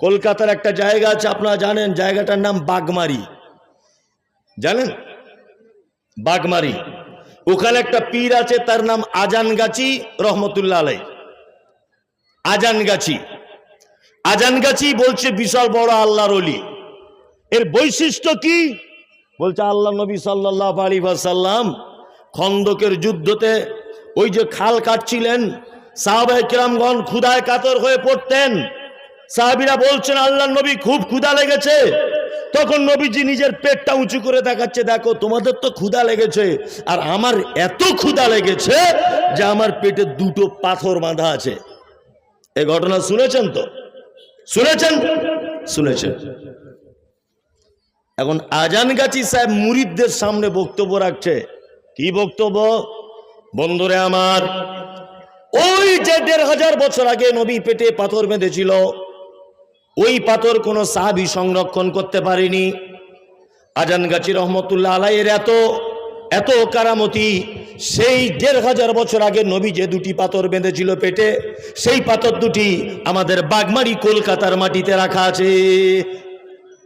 কলকাতার একটা জায়গা আছে, আপনারা জানেন, জায়গাটার নাম বাগমারি। জানেন? বাগমারি। ওখানে একটা পীর আছে, তার নাম আজানগাছি রহমতুল্লাহ আলাই আজানগাছি। আজানগাছি বলছে, বিশাল বড় আল্লাহর অলি এর বৈশিষ্ট্য কি? বলছে, আল্লাহ নবী সাল্লাহ আলী সাল্লাম খন্দকের যুদ্ধতে ওই যে খাল কাটছিলেন সাহাবাহ কিরামগণ ক্ষুদায় কাতর হয়ে পড়তেন। সাহাবিরা বলছেন আল্লাহ নবী খুব ক্ষুধা লেগেছে। তখন নবীজি নিজের পেটটা উঁচু করে দেখাচ্ছে, দেখো, তোমাদের তো ক্ষুধা লেগেছে, আর আমার এত ক্ষুধা লেগেছে যে আমার পেটে দুটো পাথর বাঁধা আছে। এ ঘটনা শুনেছেন তো? শুনেছেন? শুনেছেন। এখন আজান গাছি সাহেব মুরিদদের সামনে বক্তব্য রাখছে। কি বক্তব্য? বন্ধুরে আমার, ওই যে দেড় হাজার বছর আগে নবী পেটে পাথর বেঁধেছিল ওই পাথর কোনো সাহাবি সংরক্ষণ করতে পারেনি। আজান গাছি রহমতুল্লাহ আলাইয়ের এত এত কারামতি, সেই দেড় হাজার বছর আগে নবী যে দুটি পাথর বেঁধেছিল পেটে, সেই পাথর দুটি আমাদের বাগমারি কলকাতার মাটিতে রাখা আছে।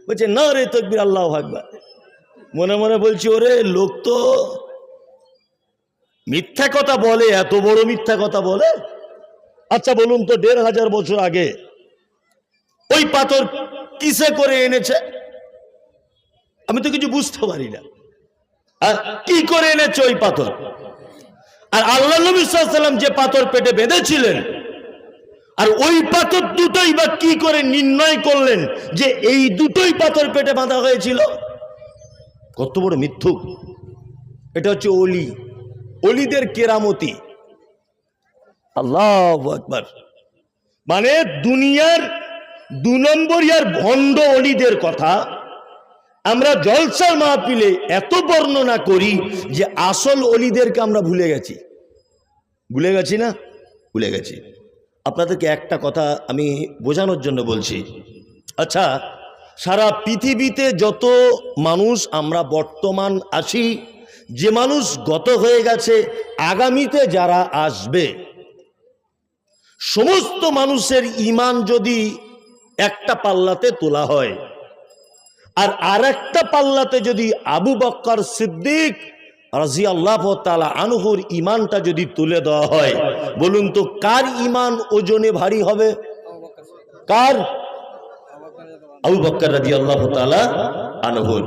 বলছে, না রে তকবির, আল্লাহ ভাগবা মনে মনে বলছি, ওরে লোক তো মিথ্যা কথা বলে, এত বড় মিথ্যা কথা বলে? আচ্ছা বলুন তো, দেড় হাজার বছর আগে ওই পাথর কিসে করে এনেছে? আমি তো কিছু বুঝতে পারি না। আর কি করে এনেছে ওই পাথর? আর আল্লাহ নবী সাল্লাম যে পাথর পেটে বেঁধেছিলেন, আর ওই পাথর দুটোই বা কি করে নির্ণয় করলেন যে এই দুটোই পাথর পেটে বাঁধা হয়েছিল? কত বড় মিথ্যুক। এটা হচ্ছে অলি অলিদের কেরামতি। আল্লাহ একবার মানে দুনিয়ার দু নম্বরিয়ার ভণ্ড অলিদের কথা। আমরা জলসার মাহফিলে এত বর্ণনা করি যে আসল অলিদেরকে আমরা ভুলে গেছি। ভুলে গেছি না? ভুলে গেছি। আপনাদেরকে একটা কথা আমি বোঝানোর জন্য বলছি। আচ্ছা সারা পৃথিবীতে যত মানুষ আমরা বর্তমান আছি, যে মানুষ গত হয়ে গেছে, আগামীতে যারা আসবে, সমস্ত মানুষের ইমান যদি একটা পাল্লাতে তোলা হয়। আর আর একটা পাল্লাতে যদি আবু বক্কর সিদ্দিক রাজি আল্লাহ আনহুর ইমানটা যদি তুলে দেওয়া হয়, বলুন তো কার ইমান ওজনে ভারী হবে? কার? আবু বক্কর রাজি আল্লাহ আনহুর।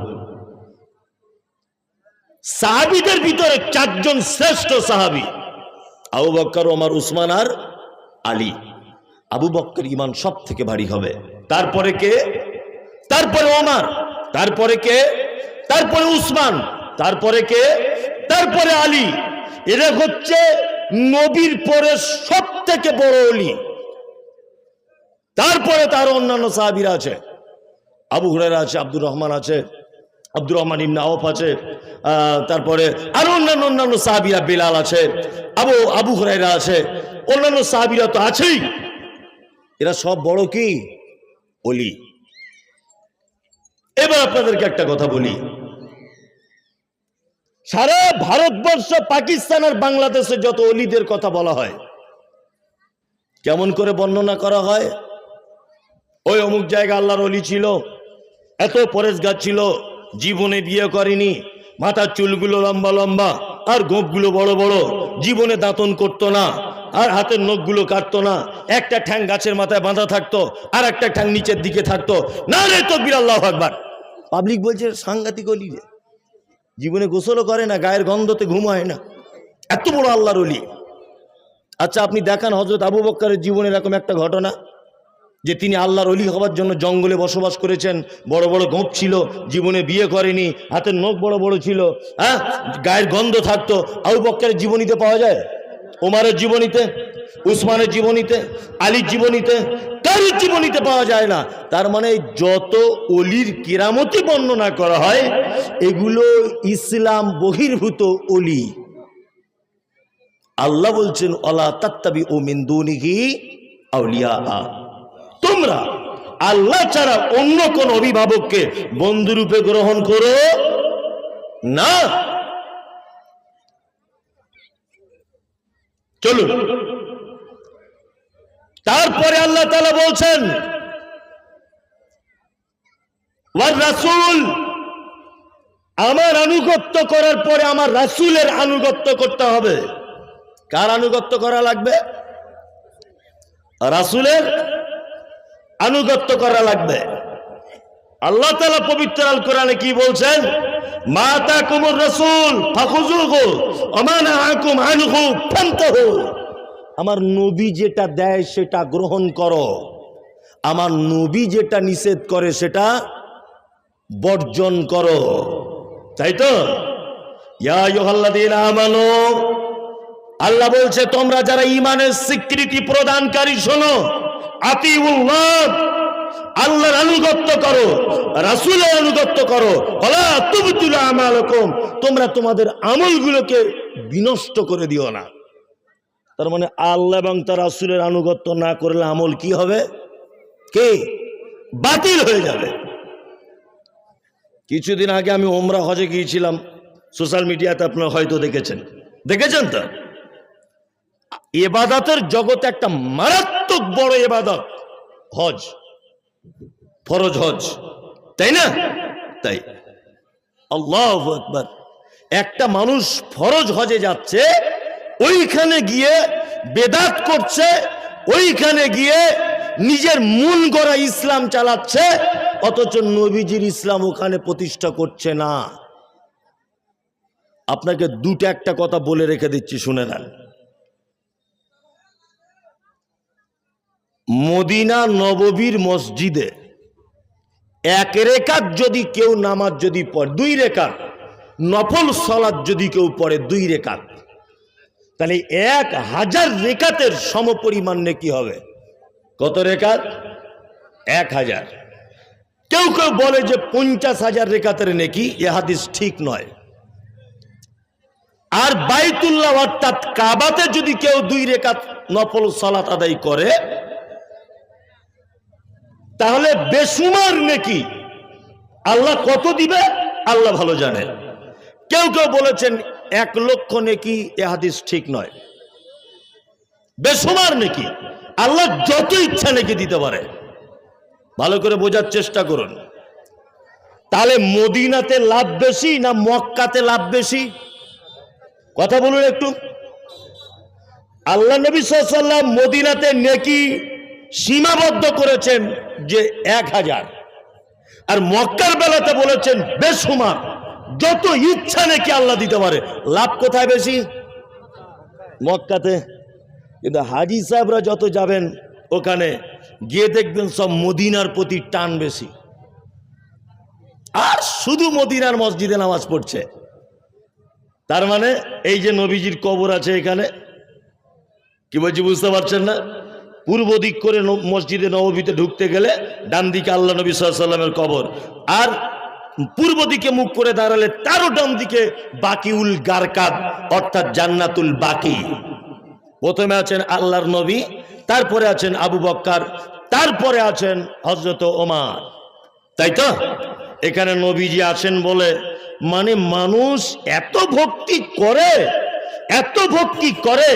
সাহাবিদের ভিতরে চারজন শ্রেষ্ঠ সাহাবি, আবু বক্কর, ওমর, উসমান আর আলী। আবু বক্কর ইমান সব থেকে ভারী হবে। তারপরে কে? তারপরে ওমর। তারপরে কে? তারপরে উসমান। তারপরে কে? তারপরে আলী। এরা হচ্ছে নবীর পরে সব থেকে বড় অলি। তারপরে তার অন্যান্য সাহাবিরা আছে। আবু হুরেরা আছে, আব্দুর রহমান আছে, আব্দুর রহমান ইবনে আওফ আছে তারপরে আরও অন্যান্য অন্যান্য সাহাবিরা বেলাল আছে, আবু আবু হুরাইরা আছে। অন্যান্য সাহাবিরা তো আছেই। এরা সব বড় কি? অলি এবার আপনাদেরকে একটা কথা বলি। সারা ভারতবর্ষ পাকিস্তান আর বাংলাদেশে যত অলিদের কথা বলা হয়, কেমন করে বর্ণনা করা হয়? ওই অমুক জায়গা আল্লাহর অলি ছিল, এত পরেশগার ছিল, জীবনে বিয়ে করেনি, মাথার চুলগুলো লম্বা লম্বা, আর গোপগুলো বড় বড়, জীবনে দাঁতন করতো না। আর হাতের নখগুলো কাটতো না। একটা ঠ্যাং গাছের মাথায় বাঁধা থাকতো আর একটা ঠ্যাং নিচের দিকে থাকতো। না রে তো বিরাল্লাহ একবার পাবলিক বলছে, সাংঘাতিক অলি রে। জীবনে গোসলও করে না, গায়ের গন্ধতে ঘুম হয় না। এত বড় আল্লাহর অলি। আচ্ছা আপনি দেখান হজরত আবু বক্করের জীবনে এরকম একটা ঘটনা, যে তিনি আল্লাহর অলি হওয়ার জন্য জঙ্গলে বসবাস করেছেন। বড় বড় গোপ ছিল, জীবনে বিয়ে করেনি, হাতের নখ বড় বড় ছিল হ্যাঁ? গায়ের গন্ধ থাকতো। আবু বক্কারের জীবনীতে পাওয়া যায়? ওমারের জীবনীতে, উসমানের জীবনীতে, আলীর জীবনীতে, কারোর জীবনীতে পাওয়া যায় না। তার মানে যত অলির কেরামতি বর্ণনা করা হয়, এগুলো ইসলাম বহির্ভূত অলি। আল্লাহ বলছেন, অলা তাত্তাবি ও মিন্দুনিহি আউলিয়া তোমরা আল্লাহ ছাড়া অন্য কোন অভিভাবককে বন্ধুরূপে গ্রহণ করো না। চলুন। তারপরে আল্লাহ তালা বলছেন আমার আনুগত্য করার পরে আমার রাসূলের আনুগত্য করতে হবে। কার আনুগত্য করা লাগবে? রাসূলের আনুগত্য করা লাগবে। আল্লাহ তালা পবিত্র আল কোরআনে কি বলছেন? মাতা কুমুর রসুল আমার নবী যেটা দেয় সেটা গ্রহণ করো। আমার নবী যেটা নিষেধ করে সেটা বর্জন করো। তাই তো? আল্লাহ বলছে, তোমরা যারা ইমানের স্বীকৃতি প্রদানকারী শোনো, আতিউল্লাহ আল্লাহর আনুগত্য করো, রাসূলের আনুগত্য করো। ওয়ালা তুবতিলু আমালাকুম, তোমরা তোমাদের আমলগুলোকে বিনষ্ট করে দিও না। তার মানে আল্লাহ এবং তার রাসুলের আনুগত্য না করলে আমল কি হবে? কে? বাতিল হয়ে যাবে। কিছুদিন আগে আমি ওমরা হজে গিয়েছিলাম। সোশ্যাল মিডিয়াতে আপনারা হয়তো দেখেছেন। দেখেছেন তো? এবাদতের জগতে একটা মারাত্মক বড় এবাদত, হজ। ফরজ হজ, তাই না? তাই। আল্লাহ একবার একটা মানুষ ফরজ হজে যাচ্ছে, ওইখানে গিয়ে বেদাত করছে, ওইখানে গিয়ে নিজের মন গড়া ইসলাম চালাচ্ছে, অথচ নবীজির ইসলাম ওখানে প্রতিষ্ঠা করছে না। আপনাকে দুটো একটা কথা বলে রেখে দিচ্ছি, শুনে নেন। মদিনা নববীর মসজিদে এক রেখাত যদি কেউ নামাজ যদি পড়ে, দুই রেখাত, নফল সলাদ যদি কেউ পড়ে, দুই রেখাত। তাহলে এক হাজার রেখাতের সমপরিমাণ কি হবে। কত রেখাত? এক হাজার। কেউ কেউ বলে যে পঞ্চাশ হাজার রেখাতের নেকি, এ হাদিস ঠিক নয়। আর বাইতুল্লাহ অর্থাৎ কাবাতে যদি কেউ দুই রেখাত নফল সলাত আদায় করে তাহলে বেসুমার নেকি? আল্লাহ কত দিবে? আল্লাহ ভালো জানে। কেউ কেউ বলেছেন, এক লক্ষ নেকি এ হাদিস ঠিক নয়। বেসুমার নেকি? আল্লাহ যত ইচ্ছা নেকি দিতে পারে। ভালো করে বোঝার চেষ্টা করুন। তাহলে মদিনাতে লাভ বেশি না মক্কাতে লাভ বেশি? কথা বলুন একটু। আল্লাহ নবী সাল্লাম মদিনাতে নেকি সীমাবদ্ধ করেছেন যে এক হাজার। আর মক্কার বেলাতে বলেছেন বেসুমার যত ইচ্ছা নাকি আল্লাহ দিতে পারে, লাভ কোথায় বেশি? মক্কাতে। কিন্তু হাজি সাহেবরা যত যাবেন ওখানে, গিয়ে দেখবেন সব মদিনার প্রতি টান বেশি। আর শুধু মদিনার মসজিদে নামাজ পড়ছে। তার মানে এই যে নবীজির কবর আছে এখানে, কি বলছি বুঝতে পারছেন না? পূর্ব দিক করে মসজিদে নববীতে ঢুকতে গেলে ডান দিকে আল্লাহ নবী সাল্লামের কবর। আর পূর্ব দিকে মুখ করে দাঁড়ালে তারও ডান দিকে বাকিউল গারকাদ, অর্থাৎ জান্নাতুল বাকি। প্রথমে আছেন আল্লাহর নবী, তারপরে আছেন আবু বক্কার, তারপরে আছেন হজরত ওমার। তাই তো? এখানে নবীজি আছেন বলে মানে মানুষ এত ভক্তি করে, এত ভক্তি করে,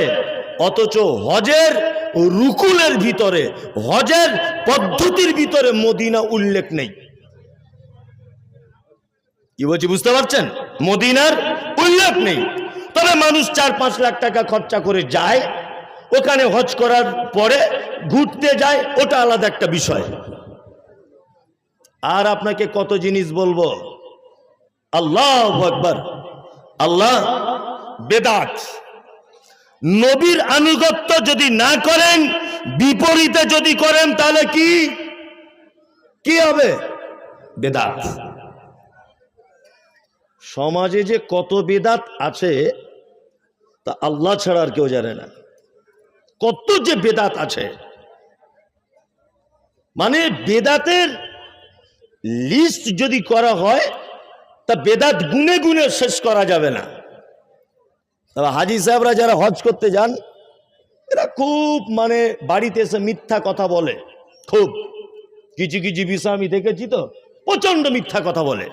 অথচ হজের রুকুলের ভিতরে, হজের পদ্ধতির ভিতরে মদিনা উল্লেখ নেই। কি বলছি, বুঝতে পারছেন? মদিনার উল্লেখ নেই। তবে মানুষ চার পাঁচ লাখ টাকা খরচা করে যায়, ওখানে হজ করার পরে ঘুরতে যায়, ওটা আলাদা একটা বিষয়। আর আপনাকে কত জিনিস বলব? আল্লাহ আকবর। আল্লাহ বেদাত। নবীর আনুগত্য যদি না করেন, বিপরীতে যদি করেন, তাহলে কি? কি হবে? বেদাত। সমাজে যে কত বেদাত আছে, তা আল্লাহ ছাড়া আর কেউ জানে না। কত যে বেদাত আছে। মানে বেদাতের লিস্ট যদি করা হয়, তা বেদাত গুনে গুনে শেষ করা যাবে না। তবে হাজি সাহেবরা যারা হজ করতে যান, এরা খুব মানে বাড়িতে এসে মিথ্যা কথা বলে। খুব। কিছু কিছু বিষয় আমি দেখেছি তো প্রচণ্ড মিথ্যা কথা বলে।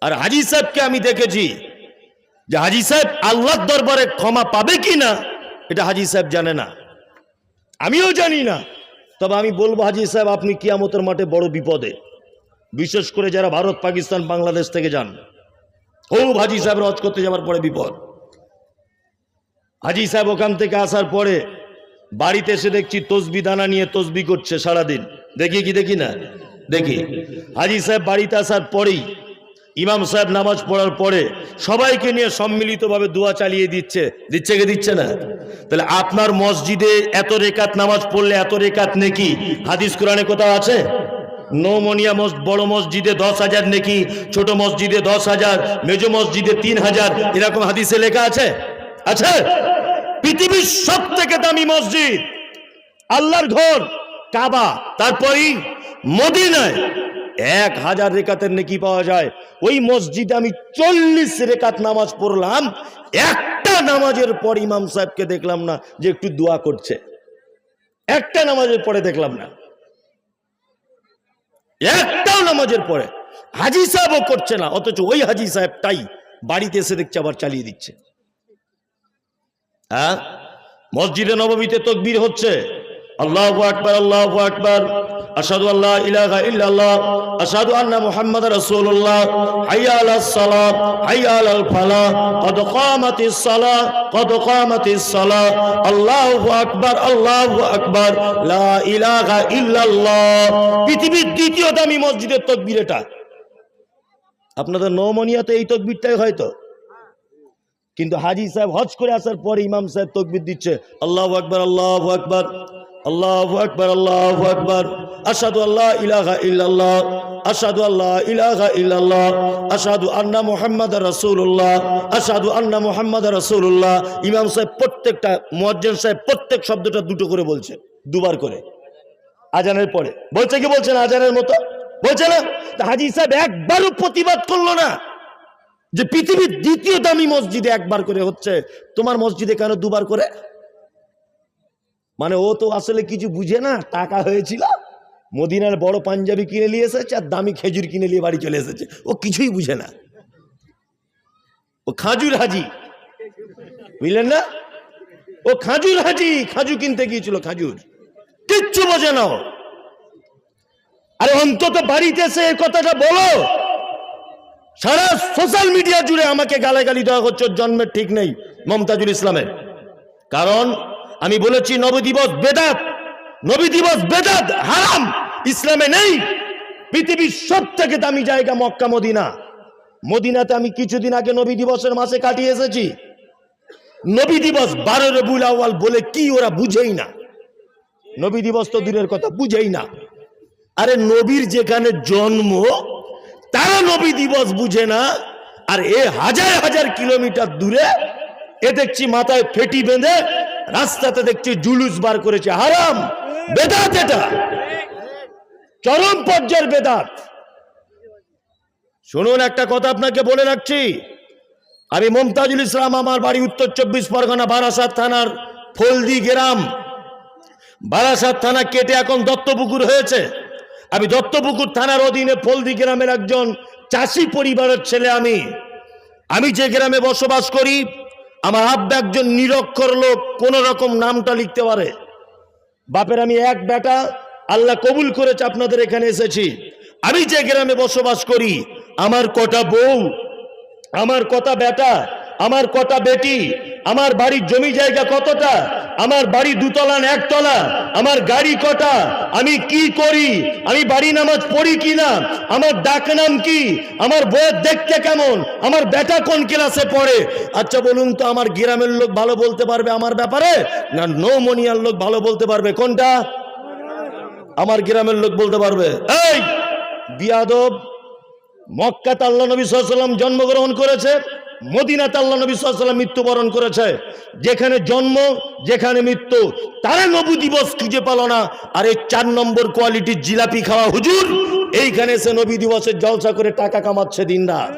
আর হাজি সাহেবকে আমি দেখেছি যে হাজি সাহেব আল্লাহর দরবারে ক্ষমা পাবে কি না, এটা হাজি সাহেব জানে না। আমিও জানি না। তবে আমি বলব, হাজি সাহেব, আপনি কিয়ামতের মাঠে বড় বিপদে। বিশেষ করে যারা ভারত, পাকিস্তান, বাংলাদেশ থেকে যান। খুব হাজি সাহেব হজ করতে যাওয়ার পরে বিপদ। হাজি সাহেব ওখান থেকে আসার পরে বাড়িতে এসে দেখছি তসবি দানা নিয়ে তসবি করছে সারাদিন। দেখি কি, দেখি না? দেখি। হাজি সাহেব বাড়িতে আসার পরেই ইমাম সাহেব নামাজ পড়ার পরে সবাইকে নিয়ে সম্মিলিতভাবে দোয়া চালিয়ে দিচ্ছে। দিচ্ছে কি দিচ্ছে না? তাহলে আপনার মসজিদে এত রেকাত নামাজ পড়লে এত রেকাত নেকি? হাদিস কোরআনে কোথাও আছে? নৌমনিয়া বড় মসজিদে দশ হাজার নেকি ছোট মসজিদে দশ হাজার, মেজো মসজিদে তিন হাজার, এরকম হাদিসে লেখা আছে? আছে? পৃথিবীর সব থেকে দামি মসজিদ আল্লাহর ঘর, কাবা, তারপরেই মদিনায়। এক হাজার রেকাতের নেকি পাওয়া যায়। ওই মসজিদে আমি চল্লিশ রেকাত নামাজ পড়লাম, একটা নামাজের পর ইমাম সাহেবকে দেখলাম না যে একটু দোয়া করছে। একটা নামাজের পরে দেখলাম না। একটাও নামাজের পরে হাজি সাহেবও করছে না, অথচ ওই হাজি সাহেব তাই বাড়িতে এসে দেখছে, আবার চালিয়ে দিচ্ছে। হ্যাঁ? মসজিদে নবমীতে তকবির হচ্ছে। আল্লাহ আকবার আল্লাহ আকবার। আসাদু আল্লাহ ইলাহা ইল্লাল্লাহ আসাদু আন্না মুহাম্মাদ রাসূলুল্লাহ, হাইয়া আলাস সালাত হাইয়া আলাল ফালাহ, কদ কামাতিস সালাহ, কদ কামাতিস সালাহ, আল্লাহু আকবার আল্লাহু আকবার, লা ইলাহা ইল্লাল্লাহ। পৃথিবীর দ্বিতীয় দামি মসজিদের তকবীর এটা। আপনাদের নৌমনিয়াতে এই তকবীরটাই হয়তো। কিন্তু হাজি সাহেব হজ করে আসার পরে ইমাম সাহেব তকবির দিচ্ছে, আল্লাহ আকবর আল্লাহ আকবর। আল্লাহ আকবর আল্লাহ আকবর। আসাদু আল্লাহ ইলাহা ইল্লাল্লাহ আসাদু আল্লাহ ইলাহা ইল্লাল্লাহ আসাদু আন্না মুহাম্মদ রাসূলুল্লাহ আসাদু আন্না মুহাম্মদ রাসূলুল্লাহ। ইমাম সাহেব প্রত্যেকটা, মুয়াজ্জিন সাহেব প্রত্যেক শব্দটা দুটো করে বলছে, দুবার করে। আজানের পরে। বলছে কি বলছেন আজানের মতো? বলছে না? হাজি সাহেব একবারও প্রতিবাদ করল না যে পৃথিবীর দ্বিতীয় দামি মসজিদে একবার করে হচ্ছে। তোমার মসজিদে কেন দুবার করে? মানে ও তো আসলে কিছু বুঝে না, টাকা হয়েছিল, মদিনার বড় পাঞ্জাবি কিনে নিয়ে এসেছে আর দামি খেজুর কিনে নিয়ে বাড়ি চলে এসেছে। ও কিছুই বুঝে না। ও খাজুর হাজি। বুঝলেন না? ও খাজুর হাজি, খাজু কিনতে গিয়েছিল, খাজুর। কিচ্ছু বোঝে না। আরে অন্তত বাড়িতে এসে কথাটা বলো। সারা সোশ্যাল মিডিয়া জুড়ে আমাকে গালাগালি দেওয়া হচ্ছে জন্মের ঠিক নেই, মমতাজুল ইসলামের। কারণ আমি বলেছি নবী দিবস বেদাত, নবী দিবস বেদাত হারাম, ইসলামে নেই। পৃথিবীর সব থেকে দামি জায়গা মক্কা, মদিনা। মদিনাতে আমি কিছুদিন আগে নবী দিবসের মাসে কাটিয়ে এসেছি। নবী দিবস বারো রবুল আউয়াল বলে কি ওরা বুঝেই না। নবী দিবস তো দূরের কথা বুঝেই না। আরে নবীর যেখানে জন্ম তারা নবী দিবস বুঝে না। আর এ হাজার হাজার কিলোমিটার দূরে, এ দেখছি মাথায় ফেটি বেঁধে রাস্তাতে দেখছি জুলুস বার করেছে। হারাম। বেদাত এটা। চরম পর্যায়ের বেদাত। শুনুন, একটা কথা আপনাকে বলে রাখছি। আমি মমতাজুল ইসলাম, আমার বাড়ি উত্তর চব্বিশ পরগনা, বারাসাত থানার ফলদি গ্রাম। বারাসাত থানা কেটে এখন দত্তপুকুর হয়েছে। আমি দত্তপুকুর থানার অধীনে ফলদি গ্রামের একজন চাষি পরিবারের ছেলে আমি। আমি যে গ্রামে বসবাস করি আমার আব্বা একজন নিরক্ষর লোক, কোন রকম নামটা লিখতে পারে। বাপের আমি এক বেটা, আল্লাহ কবুল করেছে, আপনাদের এখানে এসেছি। আমি যে গ্রামে বসবাস করি, আমার কটা বউ, আমার কটা বেটা, আমার কটা বেটি, আমার বাড়ির জমি জায়গা কতটা আমার বাড়ি দুতলা না একতলা, আমার গাড়ি কটা, আমি কি করি, আমি বাড়ি নামাজ পড়ি কি না, আমার ডাক নাম কি, আমার বইয়ের দেখতে কেমন, আমার বেটা কোন ক্লাসে পড়ে? আচ্ছা বলুন তো, আমার গ্রামের লোক ভালো বলতে পারবে আমার ব্যাপারে, না নৌমনিয়ার লোক ভালো বলতে পারবে? কোনটা? আমার গ্রামের লোক বলতে পারবে। এই, বিয়াদব, মক্কাতে আল্লাহ নবী সাল্লাম জন্মগ্রহণ করেছে। মদিনাতে আল্লাহ নবী সাল্লাম মৃত্যুবরণ করেছে। যেখানে জন্ম, যেখানে মৃত্যু, তারা নবু দিবস খুঁজে পেল না। আর এই চার নম্বর কোয়ালিটির জিলাপি খাওয়া হুজুর, এইখানে এসে নবী দিবসের জলসা করে টাকা কামাচ্ছে দিন রাত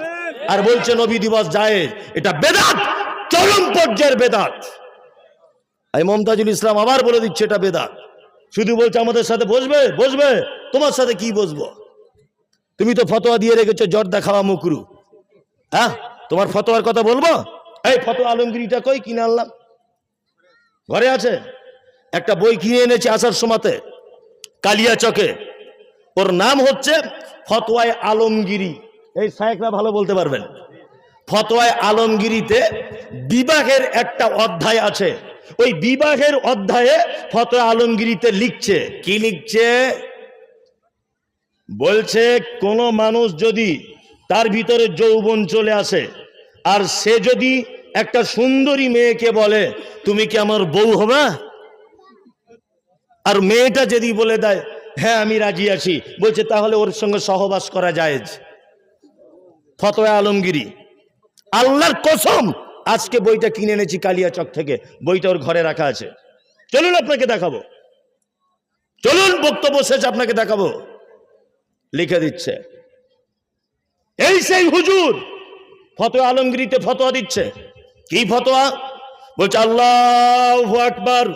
আর বলছে, নবী দিবস যায় এটা বেদাত, চরম পর্যায়ের বেদাত। এই মমতাজুল ইসলাম আবার বলে দিচ্ছে, এটা বেদাত। শুধু বলছে, আমাদের সাথে বসবে বসবে? তোমার সাথে কি বসবো? তুমি তো ফতোয়া দিয়ে রেখেছো, জর্দা খাওয়া মুকরু হ্যাঁ? তোমার ফতোয়ার কথা বলব? এই ফতোয়া আলমগিরিটা কই কিনে আনলাম? ঘরে আছে? একটা বই কিনে এনেছি আসার সময়তে, কালিয়াচকে। ওর নাম হচ্ছে ফতোয়ায় আলমগিরি। এই সাহেবরা ভালো বলতে পারবেন। ফতোয়ায় আলমগিরিতে বিবাহের একটা অধ্যায় আছে। ওই বিবাহের অধ্যায়ে ফতোয়া আলমগিরিতে লিখছে। কি লিখছে? বলছে, কোন মানুষ যদি তার ভিতরে যৌবন চলে আসে আর সে যদি একটা সুন্দরী মেয়েকে বলে, তুমি কি আমার বউ হবে? আর মেয়েটা যদি বলে দেয় হ্যাঁ আমি রাজি আছি। বলছে, তাহলে ওর সঙ্গে সহবাস করা যায় ফতোয়া আলমগিরি। আল্লাহর কসম, আজকে বইটা কিনে এনেছি কালিয়াচক থেকে। বইটা ওর ঘরে রাখা আছে। চলুন আপনাকে দেখাবো। চলুন, বক্তব্য শেষ আপনাকে দেখাবো। লিখে দিচ্ছে। এই সেই হুজুর ফতোয়া আলমগিরিতে ফতোয়া দিচ্ছে। কি ফতোয়া? বলছে, আল্লাহ আকবার।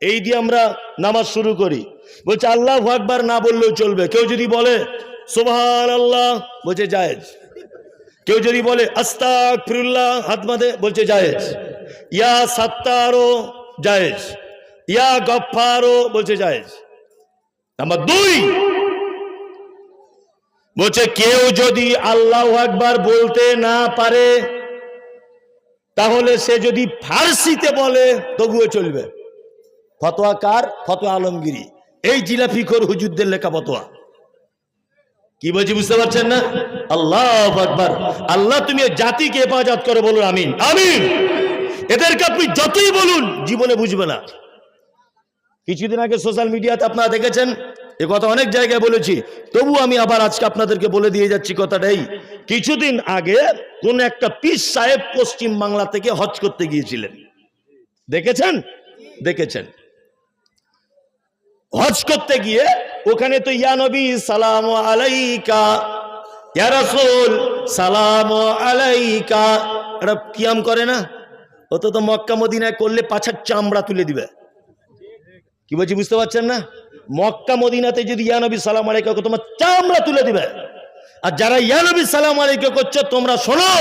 এই দিয়ে আমরা নামাজ শুরু করি। বলছে, আল্লাহ আকবার না বললেও চলবে। কেউ যদি বলে সোভান আল্লাহ বলছে, জায়েজ। কেউ যদি বলে আস্তাক ফিরুল্লাহ হাত বাঁধে, বলছে, জায়েজ। ইয়া সাত্তারও, জায়েজ। ইয়া গফারও বলছে, জায়েজ। নাম্বার দুই বলছে, কেউ যদি আল্লাহ একবার বলতে না পারে, তাহলে সে যদি ফার্সিতে বলে, তবুও চলবে। ফতোয়া কার? ফতোয়া আলমগিরি এই জিলাফিখোর হুজুরদের লেখা ফতোয়া। কি বলছি, বুঝতে পারছেন না? আল্লাহ আকবার। আল্লাহ তুমি জাতিকে হেফাজত করে বলুন, আমিন। আমিন! এদেরকে আপনি যতই বলুন, জীবনে বুঝবে না। কিছুদিন আগে সোশ্যাল মিডিয়াতে আপনারা দেখেছেন এ কথা অনেক জায়গায় বলেছি। তবু আমি আবার আজকে আপনাদেরকে বলে দিয়ে যাচ্ছি কথাটাই কিছুদিন আগে কোন একটা পিস সাহেব পশ্চিম বাংলা থেকে হজ করতে গিয়েছিলেন। দেখেছেন? দেখেছেন। হজ করতে গিয়ে ওখানে তো, ইয়া নবী, সালাম আলাইকা, ইয়া রাসূল, সালাম আলাইকা। এটা কিয়াম করে না? ও তো তো মক্কা মদিনায় করলে পাছার চামড়া তুলে দিবে। কি বলছি, বুঝতে পারছেন না? মক্কা মদিনাতে যদি ইয়ানবী সালাম আলাইকা তোমার চামড়া তুলে দিবে। আর যারা ইয়ানবী সালাম আলাইকা করছ, তোমরা শোনো।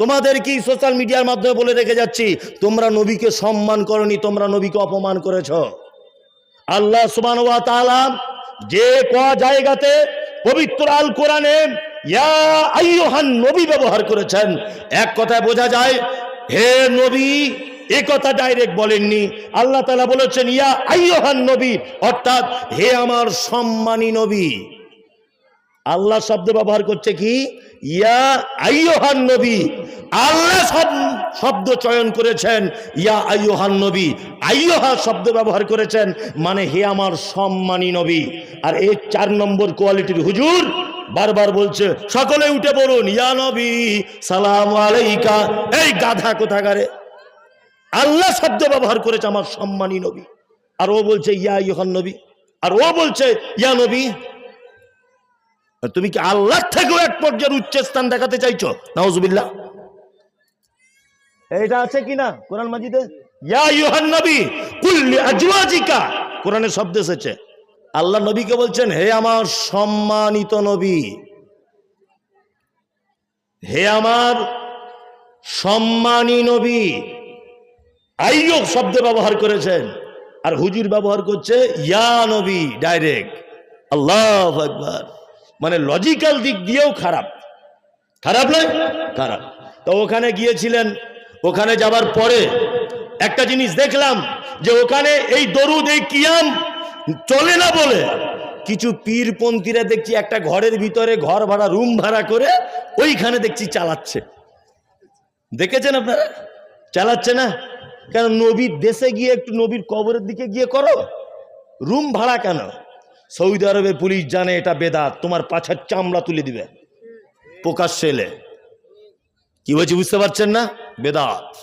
তোমাদের কি সোশ্যাল মিডিয়ার মাধ্যমে বলে রেখে যাচ্ছি, তোমরা নবীকে সম্মান করনি, তোমরা নবীকে অপমান করেছ। আল্লাহ সুবান যে ক জায়গাতে পবিত্র আল কোরআনে ইয়া নবী ব্যবহার করেছেন, এক কথায় বোঝা যায়, হে নবী এ কথা ডাইরেক্ট বলেননি। আল্লাহ তালা বলেছেন, ইয়া আইয়ুহান নবী অর্থাৎ, হে আমার সম্মানী নবী আল্লাহ শব্দ ব্যবহার করছে কি? ইয়া আইয়ুহান নবী আল্লাহ শব্দ চয়ন করেছেন। ইয়া আইয়ুহান নবী আইয়ুহা শব্দ ব্যবহার করেছেন। মানে হে আমার সম্মানী নবী আর এই চার নম্বর কোয়ালিটির হুজুর বারবার বলছে, সকলে উঠে পড়ুন, ইয়া নবী, সালাম আলাইকা এই গাধা কোথাকারে? আল্লাহ শব্দ ব্যবহার করেছে আমার সম্মানী নবী। আর ও বলছে, ইয়া ইহান নবী। আর ও বলছে, ইয়া নবী, তুমি কি আল্লাহ থেকেও এক পর্যায়ের উচ্চ স্থান দেখাতে চাইছো? নাউজুবিল্লাহ। এটা আছে কিনা কোরআন মাজিদে? ইয়া ইউহান নবী, কুল্লি কোরআনে শব্দ এসেছে। আল্লাহ নবীকে বলছেন, হে আমার সম্মানিত নবী, হে আমার সম্মানী নবী আইয়ক শব্দ ব্যবহার করেছেন। আর হুজুর ব্যবহার করছে, ইয়া নবী ডাইরেক্ট আল্লাহ একবার মানে লজিক্যাল দিক দিয়েও খারাপ। খারাপ নয়? খারাপ। তো ওখানে গিয়েছিলেন, ওখানে যাবার পরে একটা জিনিস দেখলাম যে ওখানে এই দরুদ, এই কিয়াম চলে না বলে কিছু পীরপন্থীরা দেখছি একটা ঘরের ভিতরে ঘর ভাড়া, রুম ভাড়া করে ওইখানে দেখছি চালাচ্ছে। দেখেছেন আপনারা? চালাচ্ছে না? কেন নবীর দেশে গিয়ে একটু নবীর কবরের দিকে গিয়ে করো? রুম ভাড়া কেন? সৌদি আরবে পুলিশ জানে এটা বেদাত, তোমার পাছার চামড়া তুলে দিবে। প্রকাশ এলে। কি বলছি বুঝতে পারছেন না? বেদাত।